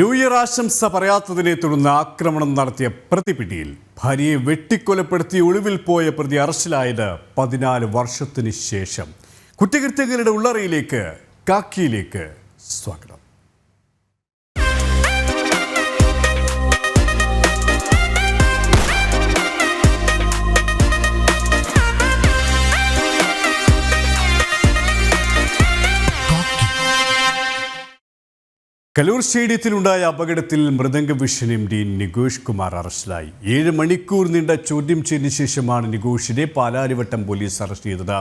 New year ആശംസ പറയാത്തതിനെ തുടർന്ന് ആക്രമണം നടത്തിയ പ്രതി പിടിയിൽ ഭാര്യയെ വെട്ടിക്കൊലപ്പെടുത്തി ഒളിവിൽ പോയ പ്രതി അറസ്റ്റിലായത് പതിനാല് വർഷത്തിന് ശേഷം. കുറ്റകൃത്യങ്ങളുടെ ഉള്ളറയിലേക്ക് കാക്കിയിലേക്ക് സ്വാഗതം. കലൂർ സ്റ്റേഡിയത്തിലുണ്ടായ അപകടത്തിൽ Mridanga vision M D Nikosh Kumar അറസ്റ്റിലായി. ഏഴ് മണിക്കൂർ നീണ്ട ചോദ്യം ചെയ്തതിനു ശേഷമാണ് നികോഷിനെ പാലാരിവട്ടം പോലീസ് അറസ്റ്റ് ചെയ്തത്.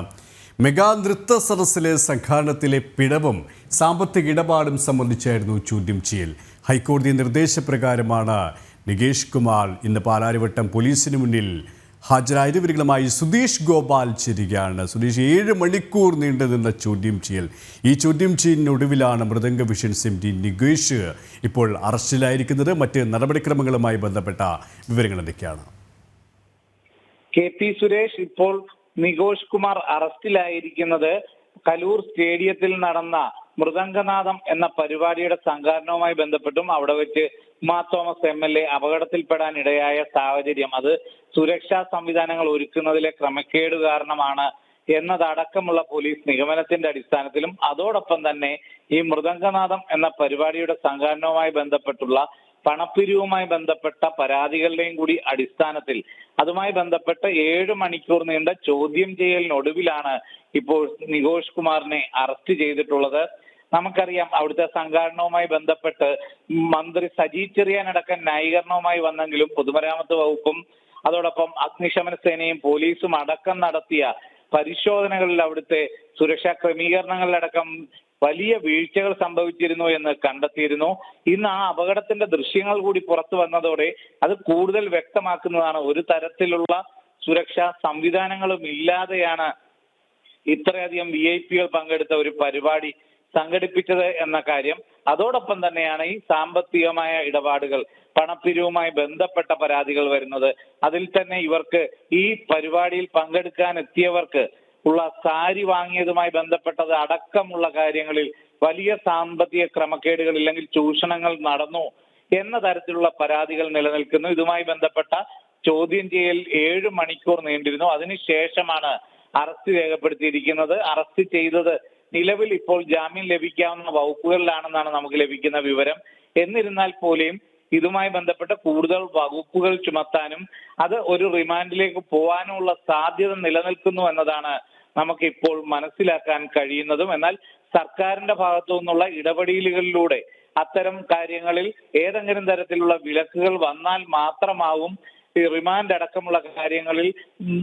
മെഗാ നൃത്ത സദസ്സിലെ സംഘാടനത്തിലെ പിഴവും സാമ്പത്തിക ഇടപാടും സംബന്ധിച്ചായിരുന്നു ചോദ്യം ചെയ്യൽ. ഹൈക്കോടതി നിർദ്ദേശപ്രകാരമാണ് നികേഷ് കുമാർ ഇന്ന് പാലാരിവട്ടം പോലീസിന് മുന്നിൽ ഹാജരായത് ഇവരുകളുമായി സുധീഷ് ഗോപാൽ ചേരുകയാണ്. സുധീഷ് ഏഴ് മണിക്കൂർ നീണ്ടു നിന്ന ചോദ്യം ചെയ്യൽ. ഈ ചോദ്യം ചെയ്യലിനൊടുവിലാണ് Mridanga vision M D Nikesh ഇപ്പോൾ അറസ്റ്റിലായിരിക്കുന്നത്. മറ്റ് നടപടിക്രമങ്ങളുമായി ബന്ധപ്പെട്ട വിവരങ്ങൾ എന്തൊക്കെയാണ്? കെ പി സുരേഷ് ഇപ്പോൾ നികോഷ് കുമാർ അറസ്റ്റിലായിരിക്കുന്നത്. കലൂർ സ്റ്റേഡിയത്തിൽ നടന്ന മൃദംഗനാഥം എന്ന പരിപാടിയുടെ സംഘാടനവുമായി ബന്ധപ്പെട്ടും അവിടെ വെച്ച് Uma Thomas M L A അപകടത്തിൽപ്പെടാൻ ഇടയായ സാഹചര്യം. അത് സുരക്ഷാ സംവിധാനങ്ങൾ ഒരുക്കുന്നതിലെ ക്രമക്കേട് കാരണമാണ് എന്നതടക്കമുള്ള പോലീസ് നിഗമനത്തിന്റെ അടിസ്ഥാനത്തിലും അതോടൊപ്പം തന്നെ ഈ മൃദംഗനാഥം എന്ന പരിപാടിയുടെ സംഘാടനവുമായി ബന്ധപ്പെട്ടുള്ള പണപ്പിരിവുമായി ബന്ധപ്പെട്ട പരാതികളുടെയും കൂടി അടിസ്ഥാനത്തിൽ അതുമായി ബന്ധപ്പെട്ട ഏഴ് മണിക്കൂർ നീണ്ട ചോദ്യം ചെയ്യലിനൊടുവിലാണ് ഇപ്പോൾ നികോഷ് കുമാറിനെ അറസ്റ്റ് ചെയ്തിട്ടുള്ളത്. നമുക്കറിയാം അവിടുത്തെ സംഘാടനവുമായി ബന്ധപ്പെട്ട് മന്ത്രി സജി ചെറിയാനടക്കം ന്യായീകരണവുമായി വന്നെങ്കിലും പൊതുമരാമത്ത് വകുപ്പും അതോടൊപ്പം അഗ്നിശമന സേനയും പോലീസും അടക്കം നടത്തിയ പരിശോധനകളിൽ അവിടുത്തെ സുരക്ഷാ ക്രമീകരണങ്ങളിലടക്കം വലിയ വീഴ്ചകൾ സംഭവിച്ചിരുന്നു എന്ന് കണ്ടെത്തിയിരുന്നു. ഇന്ന് ആ അപകടത്തിന്റെ ദൃശ്യങ്ങൾ കൂടി പുറത്തു വന്നതോടെ അത് കൂടുതൽ വ്യക്തമാക്കുന്നതാണ് ഒരു തരത്തിലുള്ള സുരക്ഷാ സംവിധാനങ്ങളും ഇല്ലാതെയാണ് ഇത്രയധികം വി ഐ പികൾ പങ്കെടുത്ത ഒരു പരിപാടി സംഘടിപ്പിച്ചത് എന്ന കാര്യം. അതോടൊപ്പം തന്നെയാണ് ഈ സാമ്പത്തികമായ ഇടപാടുകൾ പണപ്പിരിവുമായി ബന്ധപ്പെട്ട പരാതികൾ വരുന്നത്. അതിൽ തന്നെ ഇവർക്ക് ഈ പരിപാടിയിൽ പങ്കെടുക്കാൻ എത്തിയവർക്ക് ഉള്ള സാരി വാങ്ങിയതുമായി ബന്ധപ്പെട്ടത് അടക്കമുള്ള കാര്യങ്ങളിൽ വലിയ സാമ്പത്തിക ക്രമക്കേടുകൾ ഇല്ലെങ്കിൽ ചൂഷണങ്ങൾ നടന്നു എന്ന തരത്തിലുള്ള പരാതികൾ നിലനിൽക്കുന്നു. ഇതുമായി ബന്ധപ്പെട്ട ചോദ്യം ചെയ്യൽ ഏഴ് മണിക്കൂർ നീണ്ടിരുന്നു. അതിനുശേഷമാണ് അറസ്റ്റ് രേഖപ്പെടുത്തിയിരിക്കുന്നത്. അറസ്റ്റ് ചെയ്തത് നിലവിൽ ഇപ്പോൾ ജാമ്യം ലഭിക്കാവുന്ന വകുപ്പുകളിലാണെന്നാണ് നമുക്ക് ലഭിക്കുന്ന വിവരം. എന്നിരുന്നാൽ പോലും ഇതുമായി ബന്ധപ്പെട്ട കൂടുതൽ വകുപ്പുകൾ ചുമത്താനും അത് ഒരു റിമാൻഡിലേക്ക് പോകാനുമുള്ള സാധ്യത നിലനിൽക്കുന്നു എന്നതാണ് നമുക്ക് ഇപ്പോൾ മനസ്സിലാക്കാൻ കഴിയുന്നതും. എന്നാൽ സർക്കാരിന്റെ ഭാഗത്തു നിന്നുള്ള ഇടപെടലുകളിലൂടെ അത്തരം കാര്യങ്ങളിൽ ഏതെങ്കിലും തരത്തിലുള്ള വിലക്കുകൾ വന്നാൽ മാത്രമാവും ഈ റിമാൻഡ് അടക്കമുള്ള കാര്യങ്ങളിൽ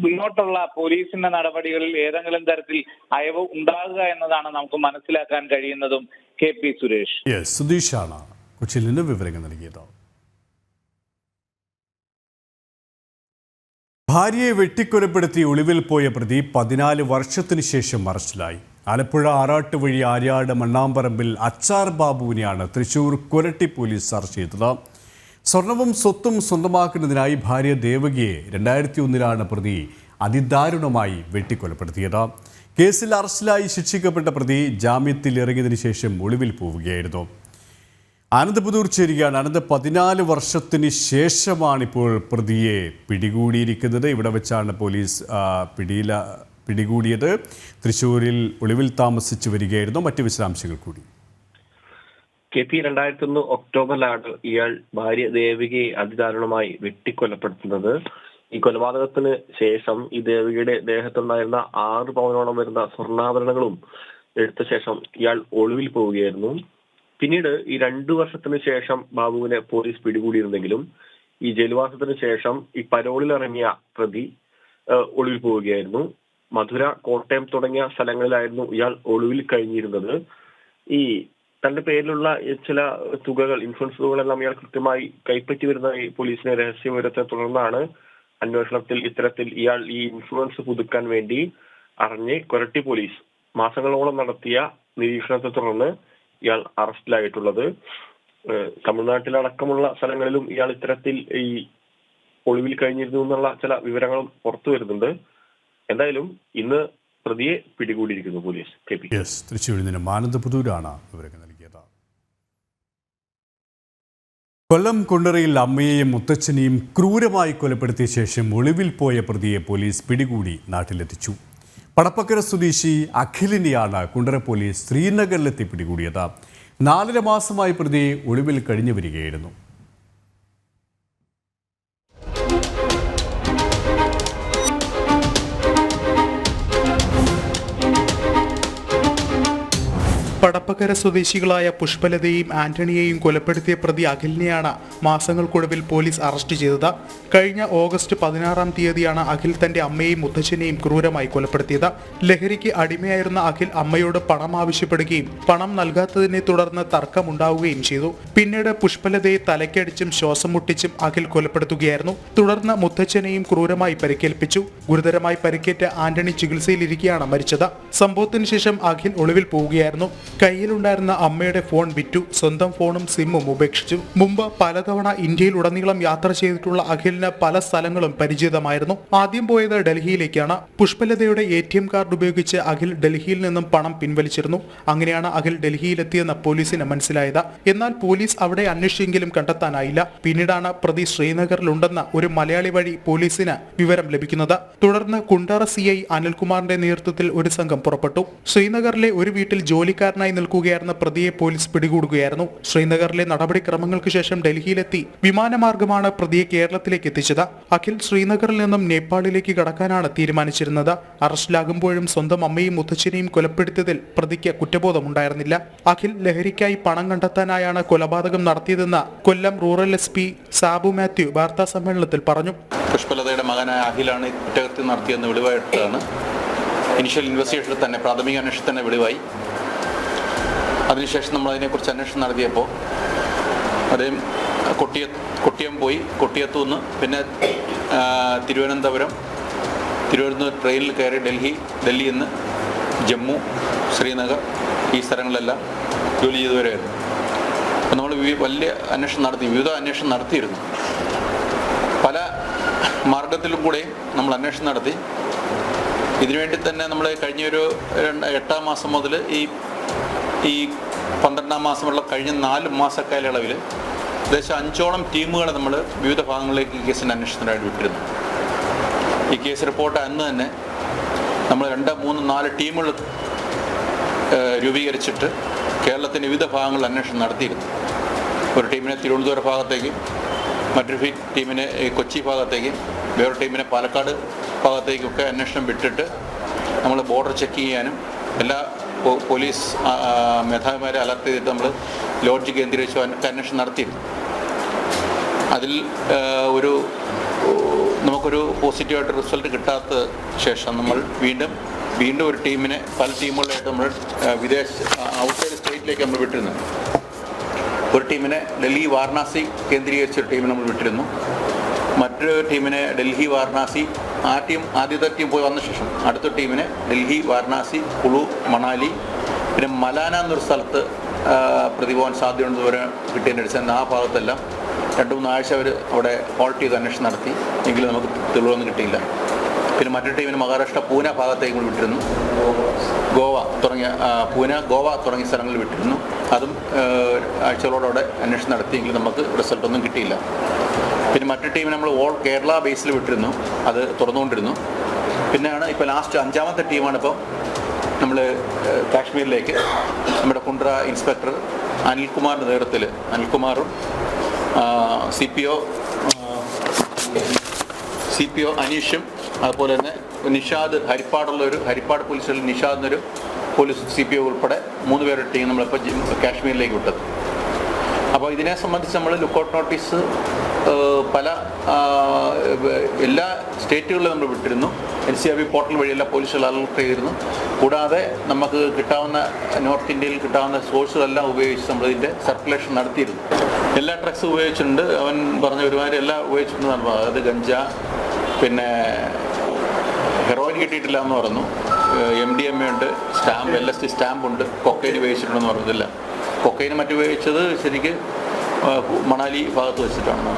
മുന്നോട്ടുള്ള പോലീസിന്റെ നടപടികളിൽ ഏതെങ്കിലും തരത്തിൽ അയവ് ഉണ്ടാകുക എന്നതാണ് നമുക്ക് മനസ്സിലാക്കാൻ കഴിയുന്നതും കെ പി സുരേഷ്. സുധീഷാണ് കൊച്ചിയിൽ നിന്ന് വിവരങ്ങൾ നൽകിയത്. ഭാര്യയെ വെട്ടിക്കൊലപ്പെടുത്തി ഒളിവിൽ പോയ പ്രതി പതിനാല് വർഷത്തിന് ശേഷം അറസ്റ്റിലായി. ആലപ്പുഴ ആറാട്ട് വഴി ആര്യാട് മണ്ണാമ്പറമ്പിൽ അച്ചാർ ബാബുവിനെയാണ് തൃശൂർ കൊരട്ടി പോലീസ് അറസ്റ്റ് ചെയ്തത്. സ്വർണവും സ്വത്തും സ്വന്തമാക്കുന്നതിനായി ഭാര്യ ദേവകിയെ രണ്ടായിരത്തി ഒന്നിലാണ് പ്രതി അതിദാരുണമായി വെട്ടിക്കൊലപ്പെടുത്തിയത്. കേസിൽ അറസ്റ്റിലായി ശിക്ഷിക്കപ്പെട്ട പ്രതി ജാമ്യത്തിൽ ഇറങ്ങിയതിനു ശേഷം ഒളിവിൽ പോവുകയായിരുന്നു. അനന്തപുതൂർ പുതൂർ ചേരുകയാണ്. അനന്ത പതിനാല് വർഷത്തിന് ശേഷമാണ് ഇപ്പോൾ പ്രതിയെ പിടികൂടിയിരിക്കുന്നത്. ഇവിടെ വെച്ചാണ് പോലീസ് പിടിയില പിടികൂടിയത്. തൃശ്ശൂരിൽ ഒളിവിൽ താമസിച്ചു വരികയായിരുന്നു. മറ്റ് വിശദാംശങ്ങൾ കൂടി. കെ പി രണ്ടായിരത്തി ഒന്ന് ഒക്ടോബറിലാണ് ഇയാൾ ഭാര്യ ദേവികയെ അതിദാരുണമായി വെട്ടിക്കൊലപ്പെടുത്തുന്നത്. ഈ കൊലപാതകത്തിന് ശേഷം ഈ ദേവികയുടെ ദേഹത്തുണ്ടായിരുന്ന ആറ് പവനോളം വരുന്ന സ്വർണാഭരണങ്ങളും എടുത്ത ശേഷം ഇയാൾ ഒളിവിൽ പോവുകയായിരുന്നു. പിന്നീട് ഈ രണ്ടു വർഷത്തിന് ശേഷം ബാബുവിനെ പോലീസ് പിടികൂടിയിരുന്നെങ്കിലും ഈ ജയിൽവാസത്തിന് ശേഷം ഈ പരോളിൽ ഇറങ്ങിയ പ്രതി ഒളിവിൽ പോവുകയായിരുന്നു. മധുര കോട്ടയം തുടങ്ങിയ സ്ഥലങ്ങളിലായിരുന്നു ഇയാൾ ഒളിവിൽ കഴിഞ്ഞിരുന്നത്. ഈ തന്റെ പേരിലുള്ള ചില തുകകൾ ഇൻഷുറൻസ് തുകകളെല്ലാം ഇയാൾ കൃത്യമായി കൈപ്പറ്റി വരുന്ന ഈ പോലീസിനെ രഹസ്യ വിവരത്തെ തുടർന്നാണ് അന്വേഷണത്തിൽ ഇത്തരത്തിൽ ഇയാൾ ഈ ഇൻഷുറൻസ് പുതുക്കാൻ വേണ്ടി അറിഞ്ഞ് കൊരട്ടി പോലീസ് മാസങ്ങളോളം നടത്തിയ നിരീക്ഷണത്തെ തുടർന്ന് ഇയാൾ അറസ്റ്റിലായിട്ടുള്ളത്. തമിഴ്നാട്ടിലടക്കമുള്ള സ്ഥലങ്ങളിലും ഇയാൾ ഇത്തരത്തിൽ ഈ ഒളിവിൽ കഴിഞ്ഞിരുന്നു എന്നുള്ള ചില വിവരങ്ങളും പുറത്തു വരുന്നുണ്ട്. എന്തായാലും ഇന്ന് പ്രതിയെ പിടികൂടിയിരിക്കുന്നു പോലീസ്. K P. യെസ് തൃശ്ശൂരിൽ നിന്നും ആനന്ദ് പുതൂരാണ് വിവരങ്ങൾ നൽകിയത്. കൊല്ലം കുണ്ടറയിൽ അമ്മയെയും മുത്തച്ഛനെയും ക്രൂരമായി കൊലപ്പെടുത്തിയ ശേഷം ഒളിവിൽ പോയ പ്രതിയെ പോലീസ് പിടികൂടി നാട്ടിലെത്തിച്ചു. പടപ്പക്കര സ്വദേശി അഖിലിനെയാണ് കുണ്ടറ പോലീസ് ശ്രീനഗറിലെത്തി പിടികൂടിയത്. നാലര മാസമായി പ്രതിയെ ഒളിവിൽ കഴിഞ്ഞു വരികയായിരുന്നു. പടപ്പക്കര സ്വദേശികളായ പുഷ്പലതയെയും ആന്റണിയെയും കൊലപ്പെടുത്തിയ പ്രതി അഖിലിനെയാണ് മാസങ്ങൾക്കൊടുവിൽ പോലീസ് അറസ്റ്റ് ചെയ്തത്. കഴിഞ്ഞ ഓഗസ്റ്റ് പതിനാറാം തീയതിയാണ് അഖിൽ തന്റെ അമ്മയെയും മുത്തച്ഛനെയും ക്രൂരമായി കൊലപ്പെടുത്തിയത്. ലഹരിക്ക് അടിമയായിരുന്ന അഖിൽ അമ്മയോട് പണം ആവശ്യപ്പെടുകയും പണം നൽകാത്തതിനെ തുടർന്ന് തർക്കമുണ്ടാവുകയും ചെയ്തു. പിന്നീട് പുഷ്പലതയെ തലക്കടിച്ചും ശ്വാസം മുട്ടിച്ചും അഖിൽ കൊലപ്പെടുത്തുകയായിരുന്നു. തുടർന്ന് മുത്തച്ഛനെയും ക്രൂരമായി പരിക്കേൽപ്പിച്ചു. ഗുരുതരമായി പരിക്കേറ്റ ആന്റണി ചികിത്സയിലിരിക്കെയാണ് മരിച്ചത്. സംഭവത്തിന് ശേഷം അഖിൽ ഒളിവിൽ പോവുകയായിരുന്നു. കയ്യിലുണ്ടായിരുന്ന അമ്മയുടെ ഫോൺ വിറ്റു. സ്വന്തം ഫോണും സിമ്മും ഉപേക്ഷിച്ചു. മുമ്പ് പലതവണ ഇന്ത്യയിൽ ഉടനീളം യാത്ര ചെയ്തിട്ടുള്ള അഖിലിന് പല സ്ഥലങ്ങളും പരിചിതമായിരുന്നു. ആദ്യം പോയത് ഡൽഹിയിലേക്കാണ്. പുഷ്പലതയുടെ എ ടി എം കാർഡ് ഉപയോഗിച്ച് അഖിൽ ഡൽഹിയിൽ നിന്നും പണം പിൻവലിച്ചിരുന്നു. അങ്ങനെയാണ് അഖിൽ ഡൽഹിയിലെത്തിയെന്ന് പോലീസിന് മനസ്സിലായത്. എന്നാൽ പോലീസ് അവിടെ അന്വേഷിച്ചെങ്കിലും കണ്ടെത്താനായില്ല. പിന്നീടാണ് പ്രതി ശ്രീനഗറിലുണ്ടെന്ന ഒരു മലയാളി വഴി പോലീസിന് വിവരം ലഭിക്കുന്നത്. തുടർന്ന് കുണ്ടറ സി ഐ അനിൽകുമാറിന്റെ നേതൃത്വത്തിൽ ഒരു സംഘം പുറപ്പെട്ടു. ശ്രീനഗറിലെ ഒരു വീട്ടിൽ ജോലിക്കാരനായി നിൽക്കുകയായിരുന്ന പ്രതിയെ പോലീസ് പിടികൂടുകയായിരുന്നു. ശ്രീനഗറിലെ നടപടിക്രമങ്ങൾക്ക് ശേഷം ഡൽഹിയിലെത്തി വിമാനമാർഗമാണ് പ്രതിയെ കേരളത്തിലേക്ക് എത്തിച്ചത്. അഖിൽ ശ്രീനഗറിൽ നിന്നും നേപ്പാളിലേക്ക് കടക്കാനാണ് തീരുമാനിച്ചിരുന്നത്. അറസ്റ്റിലാകുമ്പോഴും സ്വന്തം അമ്മയും മുത്തച്ഛനെയും കൊലപ്പെടുത്തിയതിൽ പ്രതിക്ക് കുറ്റബോധമുണ്ടായിരുന്നില്ല. അഖിൽ ലഹരിക്കായി പണം കണ്ടെത്താനായാണ് കൊലപാതകം നടത്തിയതെന്ന് Kollam rural S P Sabu Mathew വാർത്താ സമ്മേളനത്തിൽ പറഞ്ഞു. പുഷ്പലതയുടെ മകനായ അഖിലാണ് കുറ്റകൃത്യം നടത്തിയെന്ന് വെളിവായിട്ടാണ്. ഇനിഷ്യൽ ഇൻവെസ്റ്റിഗേഷനിൽ തന്നെ പ്രാഥമിക അന്വേഷണത്തിൽ തന്നെ വെളിവായി. അതിനുശേഷം നമ്മൾ അതിനെക്കുറിച്ച് അന്വേഷണം നടത്തിയപ്പോൾ അദ്ദേഹം കൊട്ടിയ കൊട്ടിയം പോയി കൊട്ടിയത്തു നിന്ന് പിന്നെ തിരുവനന്തപുരം തിരുവനന്തപുരം ട്രെയിനിൽ കയറി ഡൽഹി ഡൽഹിയിൽ നിന്ന് ജമ്മു ശ്രീനഗർ ഈ സ്ഥലങ്ങളിലെല്ലാം ജോലി ചെയ്തവരായിരുന്നു. അപ്പോൾ നമ്മൾ വലിയ അന്വേഷണം നടത്തി വിവിധ അന്വേഷണം നടത്തിയിരുന്നു. പല മാർഗത്തിലും കൂടെ നമ്മൾ അന്വേഷണം നടത്തി. ഇതിനുവേണ്ടി തന്നെ നമ്മൾ കഴിഞ്ഞൊരു എട്ടാം മാസം മുതൽ ഈ ഈ പന്ത്രണ്ടാം മാസമുള്ള കഴിഞ്ഞ നാല് മാസ കാലയളവിൽ ഏകദേശം അഞ്ചോളം ടീമുകളെ നമ്മൾ വിവിധ ഭാഗങ്ങളിലേക്ക് ഈ കേസിന്റെ അന്വേഷണത്തിനായിട്ട് വിട്ടിരുന്നു. ഈ കേസ് റിപ്പോർട്ട് അന്ന് തന്നെ നമ്മൾ രണ്ട് മൂന്ന് നാല് ടീമുകൾ രൂപീകരിച്ചിട്ട് കേരളത്തിന്റെ വിവിധ ഭാഗങ്ങളിൽ അന്വേഷണം നടത്തിയിരുന്നു. ഒരു ടീമിനെ തിരുവനന്തപുരം ഭാഗത്തേക്കും മറ്റൊരു ടീമിനെ കൊച്ചി ഭാഗത്തേക്കും വേറൊരു ടീമിനെ പാലക്കാട് ഭാഗത്തേക്കൊക്കെ അന്വേഷണം വിട്ടിട്ട് നമ്മൾ ബോർഡർ ചെക്ക് ചെയ്യാനും എല്ലാ പോലീസ് മേധാവിമാരെ അലർട്ട് ചെയ്തിട്ട് നമ്മൾ ലോഡ്ജ് കേന്ദ്രീകരിച്ച് അന്വേഷണം നടത്തിയിരുന്നു അതിൽ ഒരു നമുക്കൊരു പോസിറ്റീവായിട്ട് റിസൾട്ട് കിട്ടാത്ത ശേഷം നമ്മൾ വീണ്ടും വീണ്ടും ഒരു ടീമിനെ പല ടീമുകളായിട്ട് നമ്മൾ വിദേശ ഔട്ട്സൈഡ് സ്റ്റേറ്റിലേക്ക് നമ്മൾ വിട്ടിരുന്നു. ഒരു ടീമിനെ ഡൽഹി വാരണാസി കേന്ദ്രീകരിച്ച ടീമിനെ നമ്മൾ വിട്ടിരുന്നു. മറ്റൊരു ടീമിനെ ഡൽഹി വാരണാസി ആ ടീം ആദ്യത്തെ ടീം പോയി വന്ന ശേഷം അടുത്ത ടീമിന് ഡൽഹി വാരണാസി കുളു മണാലി പിന്നെ മലാന എന്നൊരു സ്ഥലത്ത് ആ, പ്രതി പോകാൻ സാധ്യതയുണ്ടെന്ന് വരെ കിട്ടിയതിന്റെ അടിസ്ഥാനത്തിൽ ആ ഭാഗത്തെല്ലാം രണ്ട് മൂന്ന് ആഴ്ച അവർ അവിടെ ഹോൾട്ട് ചെയ്ത് അന്വേഷണം നടത്തി. എങ്കിലും നമുക്ക് തെളിവൊന്നും കിട്ടിയില്ല. പിന്നെ മറ്റൊരു ടീമിന് മഹാരാഷ്ട്ര പൂന ഭാഗത്തേക്ക് കൂടി വിട്ടിരുന്നു. ഗോവ തുടങ്ങിയ പൂനെ ഗോവ തുടങ്ങിയ സ്ഥലങ്ങളിൽ വിട്ടിരുന്നു. അതും ആഴ്ചകളോടെ അന്വേഷണം നടത്തിയെങ്കിലും നമുക്ക് റിസൾട്ടൊന്നും കിട്ടിയില്ല. പിന്നെ മറ്റൊരു ടീമിനെ നമ്മൾ ഓൾ കേരള ബേസിൽ വിട്ടിരുന്നു. അത് തുറന്നുകൊണ്ടിരുന്നു. പിന്നെയാണ് ഇപ്പോൾ ലാസ്റ്റ് അഞ്ചാമത്തെ ടീമാണ് ഇപ്പോൾ നമ്മൾ കാശ്മീരിലേക്ക്. നമ്മുടെ കുണ്ട്ര ഇൻസ്പെക്ടർ അനിൽകുമാറിന്റെ നേതൃത്വത്തിൽ അനിൽകുമാറും C P O C P O അനീഷും അതുപോലെ തന്നെ നിഷാദ് ഹരിപ്പാടുള്ള ഒരു ഹരിപ്പാട് പോലീസിൽ നിഷാദ് എന്നൊരു പോലീസ് സി പി ഒ ഉൾപ്പെടെ മൂന്ന് പേരുടെ ടീം നമ്മളിപ്പോൾ കാശ്മീരിലേക്ക് വിട്ടത്. അപ്പോൾ ഇതിനെ സംബന്ധിച്ച് നമ്മൾ ലുക്കൗട്ട് നോട്ടീസ് പല എല്ലാ സ്റ്റേറ്റുകളിലും നമ്മൾ വിട്ടിരുന്നു. N C R B portal വഴി എല്ലാ പോലീസുകൾ അലർട്ട് ചെയ്തിരുന്നു. കൂടാതെ നമുക്ക് കിട്ടാവുന്ന നോർത്ത് ഇന്ത്യയിൽ കിട്ടാവുന്ന സോഴ്സുകളെല്ലാം ഉപയോഗിച്ച് നമ്മൾ ഇതിന്റെ സർക്കുലേഷൻ നടത്തിയിരുന്നു. എല്ലാ ഡ്രഗ്സും ഉപയോഗിച്ചിട്ടുണ്ട്. അവൻ പറഞ്ഞ ഒരുമാതിരി എല്ലാം ഉപയോഗിച്ചിട്ടുണ്ടെന്നാണ് പറഞ്ഞത് ഗഞ്ച പിന്നെ കിട്ടിയിട്ടില്ല എന്ന് പറഞ്ഞു എം ഡി എം എ ഉണ്ട് stamp L S D stamp ഉണ്ട് കൊക്കൈൻ ഉപയോഗിച്ചിട്ടുണ്ടെന്ന് പറഞ്ഞില്ല കൊക്കൈൻ മറ്റുപയോഗിച്ചത് ശരിക്ക് മണാലി ഭാഗത്ത് വെച്ചിട്ടാണ്.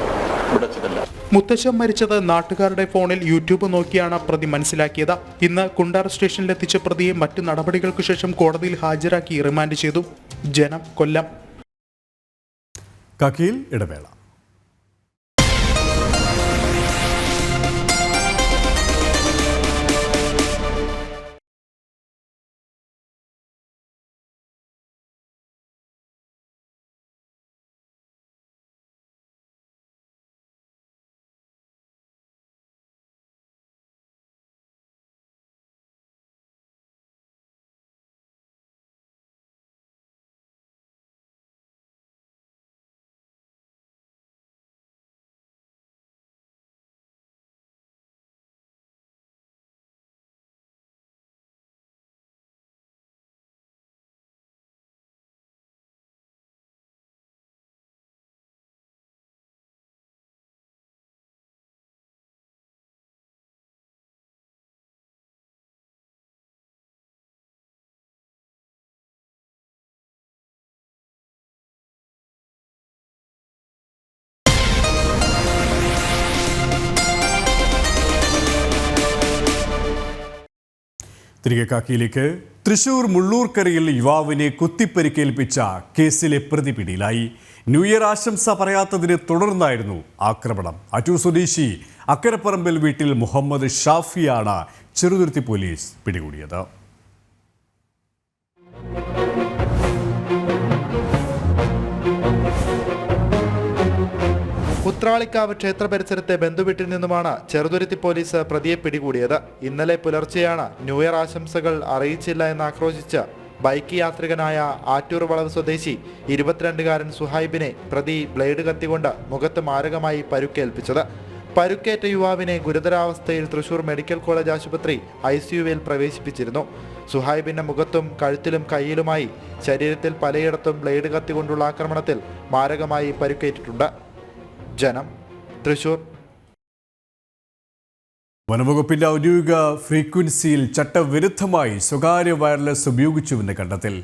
ഇവിടെ വെച്ചിട്ടല്ല. മുത്തച്ഛൻ മരിച്ചത് നാട്ടുകാരുടെ ഫോണിൽ യൂട്യൂബ് നോക്കിയാണ് പ്രതി മനസ്സിലാക്കിയത്. ഇന്ന് കുണ്ടാർ സ്റ്റേഷനിലെത്തിച്ച പ്രതിയെ മറ്റു നടപടികൾക്ക് ശേഷം കോടതിയിൽ ഹാജരാക്കി റിമാൻഡ് ചെയ്തു. ജനം കൊല്ലം. ഇടവേള. തിരികെ കാക്കിയിലേക്ക് തൃശൂർ മുള്ളൂർക്കരയിൽ യുവാവിനെ കുത്തിപ്പരിക്കേൽപ്പിച്ച കേസിലെ പ്രതി പിടിയിലായി. ന്യൂ ഇയർ ആശംസ പറയാത്തതിനെ തുടർന്നായിരുന്നു ആക്രമണം. അറ്റൂർ സ്വദേശി അക്കരപ്പറമ്പിൽ വീട്ടിൽ മുഹമ്മദ് ഷാഫിയാണ് ചെറുതുരുത്തി പോലീസ് പിടികൂടിയത്. ഉത്രാളിക്കാവ് ക്ഷേത്ര പരിസരത്തെ ബന്ധുവീട്ടിൽ നിന്നുമാണ് ചെറുതുരുത്തി പോലീസ് പ്രതിയെ പിടികൂടിയത്. ഇന്നലെ പുലർച്ചെയാണ് ന്യൂ ഇയർ ആശംസകൾ അറിയിച്ചില്ല എന്ന് ആക്രോശിച്ച് ബൈക്ക് യാത്രികനായ ആറ്റൂർ വളവ് സ്വദേശി ഇരുപത്തിരണ്ടുകാരൻ സുഹൈബിനെ പ്രതി ബ്ലേഡ് കത്തികൊണ്ട് മുഖത്ത് മാരകമായി പരുക്കേൽപ്പിച്ചത്. പരുക്കേറ്റ യുവാവിനെ ഗുരുതരാവസ്ഥയിൽ തൃശൂർ മെഡിക്കൽ കോളേജ് ആശുപത്രി ഐ സിയുവിൽ പ്രവേശിപ്പിച്ചിരുന്നു. സുഹൈബിന്റെ മുഖത്തും കഴുത്തിലും കൈയിലുമായി ശരീരത്തിൽ പലയിടത്തും ബ്ലേഡ് കത്തികൊണ്ടുള്ള ആക്രമണത്തിൽ മാരകമായി പരുക്കേറ്റിട്ടുണ്ട്. ജനം. തൃശൂർ. വനംവകുപ്പിന്റെ ഔദ്യോഗിക ഫ്രീക്വൻസിയിൽ ചട്ടവിരുദ്ധമായി സ്വകാര്യ വയർലെസ് ഉപയോഗിച്ചുവെന്ന് കണ്ടെത്തൽ.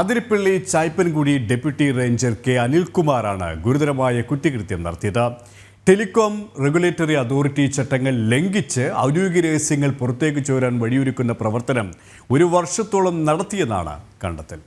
Athirappilly Chaipankuzhi deputy ranger K അനിൽകുമാറാണ് ഗുരുതരമായ കുറ്റകൃത്യം നടത്തിയത്. ടെലികോം റെഗുലേറ്ററി അതോറിറ്റി ചട്ടങ്ങൾ ലംഘിച്ച് ഔദ്യോഗിക രഹസ്യങ്ങൾ പുറത്തേക്ക് ചോരാൻ വഴിയൊരുക്കുന്ന പ്രവർത്തനം ഒരു വർഷത്തോളം നടത്തിയെന്നാണ് കണ്ടെത്തൽ.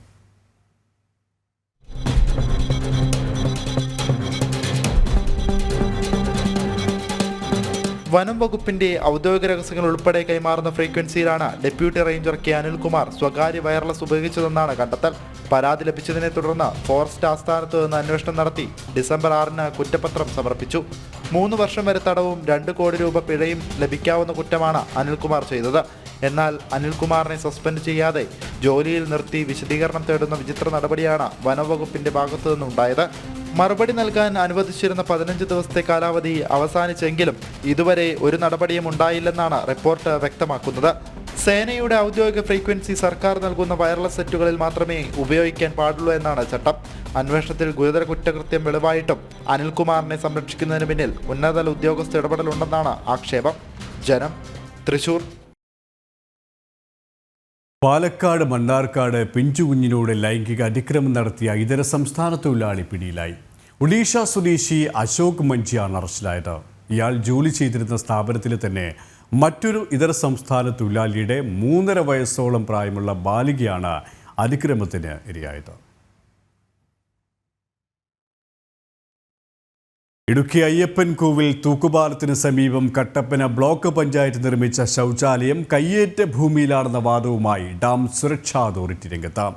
വനം വകുപ്പിന്റെ ഔദ്യോഗിക രഹസ്യങ്ങൾ ഉൾപ്പെടെ കൈമാറുന്ന ഫ്രീക്വൻസിയിലാണ് ഡെപ്യൂട്ടി റേഞ്ചർ കെ അനിൽകുമാർ സ്വകാര്യ വയർലെസ് ഉപയോഗിച്ചതെന്നാണ് കണ്ടെത്തൽ. പരാതി ലഭിച്ചതിനെ തുടർന്ന് ഫോറസ്റ്റ് ആസ്ഥാനത്ത് നിന്ന് അന്വേഷണം നടത്തി ഡിസംബർ ആറിന് കുറ്റപത്രം സമർപ്പിച്ചു. മൂന്ന് വർഷം വരെ തടവും രണ്ട് കോടി രൂപ പിഴയും ലഭിക്കാവുന്ന കുറ്റമാണ് അനിൽകുമാർ ചെയ്തത്. എന്നാൽ അനിൽകുമാറിനെ സസ്പെൻഡ് ചെയ്യാതെ ജോലിയിൽ നിർത്തി വിശദീകരണം തേടുന്ന വിചിത്ര നടപടിയാണ് വനംവകുപ്പിന്റെ ഭാഗത്തു നിന്നുണ്ടായത്. മറുപടി നൽകാൻ അനുവദിച്ചിരുന്ന പതിനഞ്ച് ദിവസത്തെ കാലാവധി അവസാനിച്ചെങ്കിലും ഇതുവരെ ഒരു നടപടിയും ഉണ്ടായില്ലെന്നാണ് റിപ്പോർട്ട് വ്യക്തമാക്കുന്നത്. സേനയുടെ ഔദ്യോഗിക ഫ്രീക്വൻസി സർക്കാർ നൽകുന്ന വയർലെസ് സെറ്റുകളിൽ മാത്രമേ ഉപയോഗിക്കാൻ പാടുള്ളൂ എന്നാണ് ചട്ടം. അന്വേഷണത്തിൽ ഗുരുതര കുറ്റകൃത്യം വെളിവായിട്ടും അനിൽകുമാറിനെ സംരക്ഷിക്കുന്നതിന് പിന്നിൽ ഉന്നതതല ഉദ്യോഗസ്ഥ ഇടപെടലുണ്ടെന്നാണ് ആക്ഷേപം. ജനം തൃശൂർ. പാലക്കാട് മണ്ണാർക്കാട് പിഞ്ചുകുഞ്ഞിനോട് ലൈംഗിക അതിക്രമം നടത്തിയ ഇതര സംസ്ഥാന തൊഴിലാളി പിടിയിലായി. ഒഡീഷ സ്വദേശി അശോക് മഞ്ചിയാണ് അറസ്റ്റിലായത്. ഇയാൾ ജോലി ചെയ്തിരുന്ന സ്ഥാപനത്തിലെ തന്നെ മറ്റൊരു ഇതര സംസ്ഥാന തൊഴിലാളിയുടെ മൂന്നര വയസ്സോളം പ്രായമുള്ള ബാലികയാണ് അതിക്രമത്തിന് ഇരയായത്. ഇടുക്കി അയ്യപ്പൻ കോവിൽ തൂക്കുപാലത്തിന് സമീപം കട്ടപ്പന ബ്ലോക്ക് പഞ്ചായത്ത് നിർമ്മിച്ച ശൗചാലയം കയ്യേറ്റ ഭൂമിയിലാണെന്ന വാദവുമായി ഡാം സുരക്ഷാ അതോറിറ്റി രംഗത്ത്.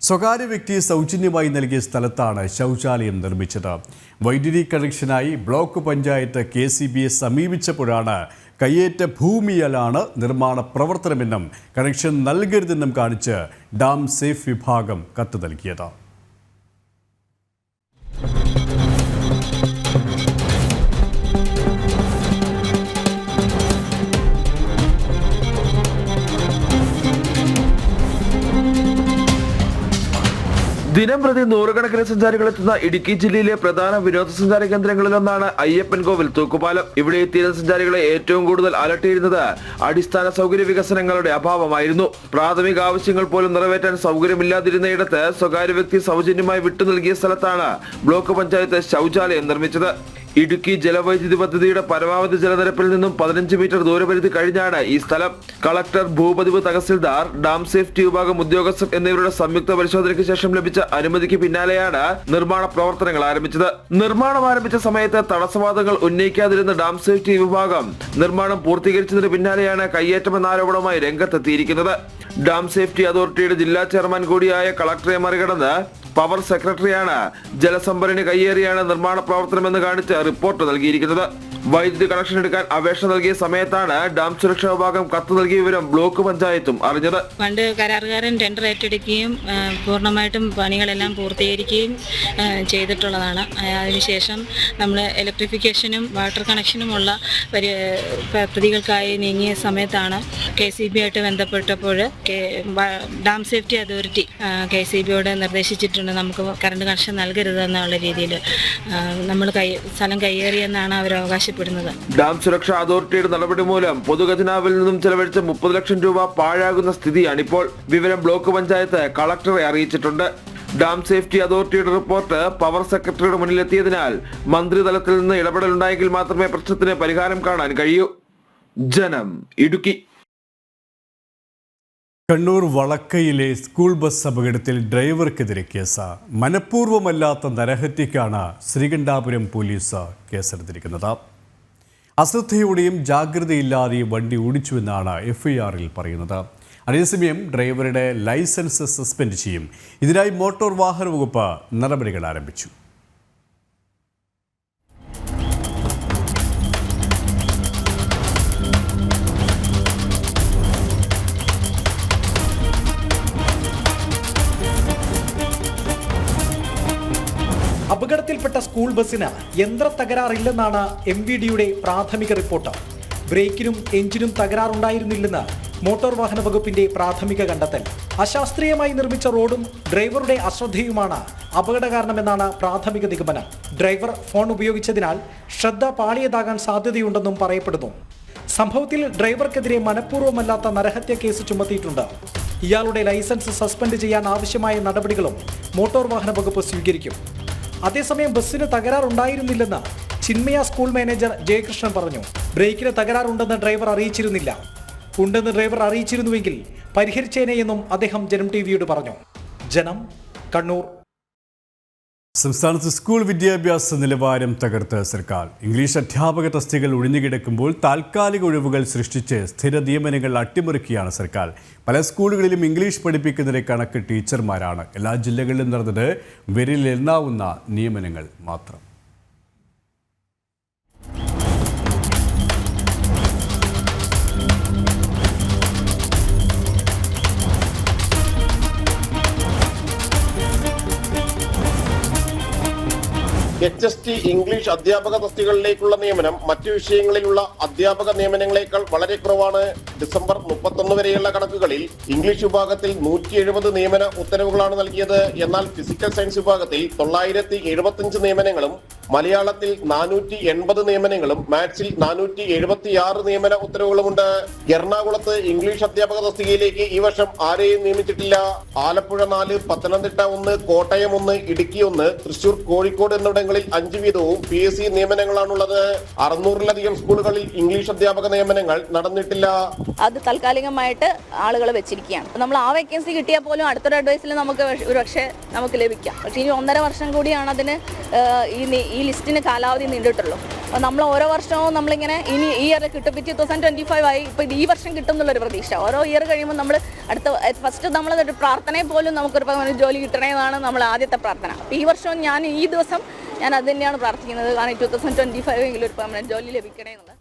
സ്വകാര്യ വ്യക്തി സൗജന്യമായി നൽകിയ സ്ഥലത്താണ് ശൗചാലയം നിർമ്മിച്ചത്. വൈദ്യുതി കണക്ഷനായി ബ്ലോക്ക് പഞ്ചായത്ത് കെ സി ബിയെ സമീപിച്ചപ്പോഴാണ് കയ്യേറ്റ ഭൂമിയിലാണ് നിർമ്മാണ പ്രവർത്തനമെന്നും കണക്ഷൻ നൽകരുതെന്നും കാണിച്ച് ഡാം സേഫ് വിഭാഗം കത്ത് നൽകിയത്. ദിനം പ്രതി നൂറുകണക്കിന് സഞ്ചാരികൾ എത്തുന്ന ഇടുക്കി ജില്ലയിലെ പ്രധാന വിനോദസഞ്ചാര കേന്ദ്രങ്ങളിലൊന്നാണ് അയ്യപ്പൻ കോവിൽ തൂക്കുപാലം. ഇവിടെ എത്തിയിരുന്ന സഞ്ചാരികളെ ഏറ്റവും കൂടുതൽ അലട്ടിയിരുന്നത് അടിസ്ഥാന സൗകര്യ വികസനങ്ങളുടെ അഭാവമായിരുന്നു. പ്രാഥമിക ആവശ്യങ്ങൾ പോലും നിറവേറ്റാൻ സൗകര്യമില്ലാതിരുന്നയിടത്ത് സ്വകാര്യ വ്യക്തി സൗജന്യമായി വിട്ടു നൽകിയ സ്ഥലത്താണ് ബ്ലോക്ക് പഞ്ചായത്ത് ശൗചാലയം നിർമ്മിച്ചത്. ഇടുക്കി ജലവൈദ്യുതി പദ്ധതിയുടെ പരമാവധി ജലനിരപ്പിൽ നിന്നും പതിനഞ്ച് മീറ്റർ ദൂരപരിധി കഴിഞ്ഞാണ് ഈ സ്ഥലം. കളക്ടർ ഭൂപതിവ് തഹസിൽദാർ ഡാം സേഫ്റ്റി വിഭാഗം ഉദ്യോഗസ്ഥർ എന്നിവരുടെ സംയുക്ത പരിശോധനയ്ക്ക് ശേഷം ലഭിച്ച അനുമതിക്ക് പിന്നാലെയാണ് നിർമ്മാണ പ്രവർത്തനങ്ങൾ ആരംഭിച്ചത്. നിർമ്മാണം ആരംഭിച്ച സമയത്ത് തടസ്സവാദങ്ങൾ ഉന്നയിക്കാതിരുന്ന ഡാം സേഫ്റ്റി വിഭാഗം നിർമ്മാണം പൂർത്തീകരിച്ചതിന് പിന്നാലെയാണ് കയ്യേറ്റമെന്ന ആരോപണവുമായി രംഗത്തെത്തിയിരിക്കുന്നത്. ഡാം സേഫ്റ്റി അതോറിറ്റിയുടെ ജില്ലാ ചെയർമാൻ കൂടിയായ കളക്ടറെ മറികടന്ന് പവർ സെക്രട്ടറിയാണ്. ജലസംഭരണി കയ്യേറിയാണ് നിർമ്മാണ പ്രവർത്തനമെന്ന് കാണിച്ച് റിപ്പോർട്ട് നൽകിയിരിക്കുന്നത്. വൈദ്യുതി കണക്ഷൻ എടുക്കാൻ അപേക്ഷ നൽകിയ സമയത്താണ് ഡാം സുരക്ഷാ വിഭാഗം കത്ത് നൽകിയ വിവരം ബ്ലോക്ക് പഞ്ചായത്തും അറിഞ്ഞത്. പണ്ട് കരാറുകാരൻ ടെൻഡർ ഏറ്റെടുക്കുകയും പൂർണമായിട്ടും പണികളെല്ലാം പൂർത്തീകരിക്കുകയും ചെയ്തിട്ടുള്ളതാണ്. അതിനുശേഷം നമ്മൾ ഇലക്ട്രിഫിക്കേഷനും വാട്ടർ കണക്ഷനുമുള്ള പരി പദ്ധതികൾക്കായി നീങ്ങിയ സമയത്താണ് കെ സി ബി ആയിട്ട് ബന്ധപ്പെട്ടപ്പോൾ dam safety authority K C ബിയോട് നിർദ്ദേശിച്ചിട്ടുണ്ട്. നമുക്ക് കറണ്ട് കണക്ഷൻ നൽകരുത് എന്നുള്ള രീതിയിൽ നമ്മൾ കൈ സ്ഥലം കയ്യേറിയെന്നാണ് അവർ അവകാശപ്പെടുന്നത്. ഡാം സുരക്ഷാ അതോറിറ്റിയുടെ നടപടി മൂലം പൊതുഖജനാവിൽ നിന്നും ചെലവഴിച്ച മുപ്പത് ലക്ഷം രൂപ പാഴാകുന്ന സ്ഥിതിയാണിപ്പോൾ വിവരം ബ്ലോക്ക് പഞ്ചായത്ത് കളക്ടറെ അറിയിച്ചിട്ടുണ്ട്. ഡാം സേഫ്റ്റി അതോറിറ്റിയുടെ റിപ്പോർട്ട് പവർ സെക്രട്ടറിയുടെ മുന്നിലെത്തിയതിനാൽ മന്ത്രിതലത്തിൽ നിന്ന് ഇടപെടലുണ്ടായെങ്കിൽ മാത്രമേ പ്രശ്നത്തിന് പരിഹാരം കാണാൻ കഴിയൂ. ജനം ഇടുക്കി. കണ്ണൂർ വളക്കയിലെ സ്കൂൾ ബസ് അപകടത്തിൽ ഡ്രൈവർക്കെതിരെ കേസ്. മനഃപൂർവമല്ലാത്ത നരഹത്യക്കാണ് ശ്രീകണ്ഠാപുരം പോലീസ് കേസെടുത്തിരിക്കുന്നത്. അശ്രദ്ധയോടെയും ജാഗ്രതയില്ലാതെയും വണ്ടി ഓടിച്ചുവെന്നാണ് എഫ്ഐആറിൽ പറയുന്നത്. അതേസമയം ഡ്രൈവറുടെ ലൈസൻസ് സസ്പെൻഡ് ചെയ്യും. ഇതിനായി മോട്ടോർ വാഹന വകുപ്പ് നടപടികൾ ആരംഭിച്ചു. അപകടത്തിൽപ്പെട്ട സ്കൂൾ ബസ്സിന് യന്ത്ര തകരാറില്ലെന്നാണ് എം വി ഡിയുടെ പ്രാഥമിക റിപ്പോർട്ട്. ബ്രേക്കിനും എഞ്ചിനും തകരാറുണ്ടായിരുന്നില്ലെന്ന് മോട്ടോർ വാഹന വകുപ്പിന്റെ പ്രാഥമിക കണ്ടെത്തൽ. അശാസ്ത്രീയമായി നിർമ്മിച്ച റോഡും ഡ്രൈവറുടെ അശ്രദ്ധയുമാണ് അപകട കാരണമെന്നാണ് പ്രാഥമിക നിഗമനം. ഡ്രൈവർ ഫോൺ ഉപയോഗിച്ചതിനാൽ ശ്രദ്ധ പാളിയതാകാൻ സാധ്യതയുണ്ടെന്നും പറയപ്പെടുന്നു. സംഭവത്തിൽ ഡ്രൈവർക്കെതിരെ മനഃപൂർവമല്ലാത്ത നരഹത്യ കേസ് ചുമത്തിയിട്ടുണ്ട്. ഇയാളുടെ ലൈസൻസ് സസ്പെൻഡ് ചെയ്യാൻ ആവശ്യമായ നടപടികളും മോട്ടോർ വാഹന വകുപ്പ് സ്വീകരിക്കും. അതേസമയം ബസ്സിന് തകരാറുണ്ടായിരുന്നില്ലെന്ന് ചിന്മയ സ്കൂൾ മാനേജർ ജയകൃഷ്ണൻ പറഞ്ഞു. ബ്രേക്കിന് തകരാറുണ്ടെന്ന് ഡ്രൈവർ അറിയിച്ചിരുന്നില്ല. ഉണ്ടെന്ന് ഡ്രൈവർ അറിയിച്ചിരുന്നുവെങ്കിൽ പരിഹരിച്ചേനെയെന്നും അദ്ദേഹം ജനം ടി വിയോട് പറഞ്ഞു. ജനം കണ്ണൂർ. സംസ്ഥാനത്ത് സ്കൂൾ വിദ്യാഭ്യാസ നിലവാരം തകർത്ത് സർക്കാർ. ഇംഗ്ലീഷ് അധ്യാപക തസ്തികൾ ഒഴിഞ്ഞുകിടക്കുമ്പോൾ താൽക്കാലിക ഒഴിവുകൾ സൃഷ്ടിച്ച് സ്ഥിര നിയമനങ്ങൾ അട്ടിമറിക്കുകയാണ് സർക്കാർ. പല സ്കൂളുകളിലും ഇംഗ്ലീഷ് പഠിപ്പിക്കുന്നതിലെ കണക്ക് ടീച്ചർമാരാണ്. എല്ലാ ജില്ലകളിലും നടന്നത് വിരലിലെണ്ണാവുന്ന നിയമനങ്ങൾ മാത്രം. എച്ച് എസ് ടി ഇംഗ്ലീഷ് അധ്യാപക തസ്തികളിലേക്കുള്ള നിയമനം മറ്റു വിഷയങ്ങളിലുള്ള അധ്യാപക നിയമനങ്ങളെക്കാൾ വളരെ കുറവാണ്. ഡിസംബർ മുപ്പത്തൊന്ന് വരെയുള്ള കണക്കുകളിൽ ഇംഗ്ലീഷ് വിഭാഗത്തിൽ നൂറ്റി എഴുപത് നിയമന ഉത്തരവുകളാണ് നൽകിയത്. എന്നാൽ ഫിസിക്കൽ സയൻസ് വിഭാഗത്തിൽ തൊള്ളായിരത്തി എഴുപത്തിയഞ്ച് നിയമനങ്ങളും മലയാളത്തിൽ നാനൂറ്റി എൺപത് നിയമനങ്ങളും മാത്സിൽ നാനൂറ്റി എഴുപത്തിയാറ് നിയമന ഉത്തരവുകളുമുണ്ട്. എറണാകുളത്ത് ഇംഗ്ലീഷ് അധ്യാപക തസ്തികയിലേക്ക് ഈ വർഷം ആരെയും നിയമിച്ചിട്ടില്ല. ആലപ്പുഴ നാല് പത്തനംതിട്ട ഒന്ന് കോട്ടയം ഒന്ന് ഇടുക്കി ഒന്ന് തൃശൂർ കോഴിക്കോട് എന്നിവിടങ്ങളിൽ അഞ്ച് വീതവും പി എസ് സി നിയമനങ്ങളാണുള്ളത്. അറുന്നൂറിലധികം സ്കൂളുകളിൽ ഇംഗ്ലീഷ് അധ്യാപക നിയമനങ്ങൾ നടന്നിട്ടില്ല. അത് താൽക്കാലികമായിട്ട് ആളുകൾ വെച്ചിരിക്കുകയാണ്. നമ്മൾ ആ വേക്കൻസി കിട്ടിയാൽ പോലും അടുത്തൊരു അഡ്വൈസിൽ നമുക്ക് ഒരു പക്ഷേ നമുക്ക് ലഭിക്കാം. പക്ഷേ ഇനി ഒന്നര വർഷം കൂടിയാണ് അതിന് ഈ ലിസ്റ്റിന് കാലാവധി നീണ്ടിട്ടുള്ളൂ. അപ്പോൾ നമ്മൾ ഓരോ വർഷവും നമ്മളിങ്ങനെ ഇനി ഈ ഇയർ കിട്ടും. ടു തൗസൻഡ് ട്വന്റി ഫൈവ് ആയി ഇപ്പോൾ ഈ വർഷം കിട്ടും എന്നുള്ളൊരു പ്രതീക്ഷ. ഓരോ ഇയർ കഴിയുമ്പോൾ നമ്മൾ അടുത്ത ഫസ്റ്റ് നമ്മൾ പ്രാർത്ഥനയെ പോലും നമുക്കൊരു ജോലി കിട്ടണേ എന്നാണ് നമ്മൾ ആദ്യത്തെ പ്രാർത്ഥന. അപ്പോൾ ഈ വർഷവും ഞാൻ ഈ ദിവസം ഞാൻ അത് തന്നെയാണ് പ്രാർത്ഥിക്കുന്നത്. കാരണം ടു തൗസൻഡ് ട്വന്റി ഫൈവ് എങ്കിലും ഒരു പെർമനന്റ് ജോലി ലഭിക്കണേ എന്നുള്ളത്.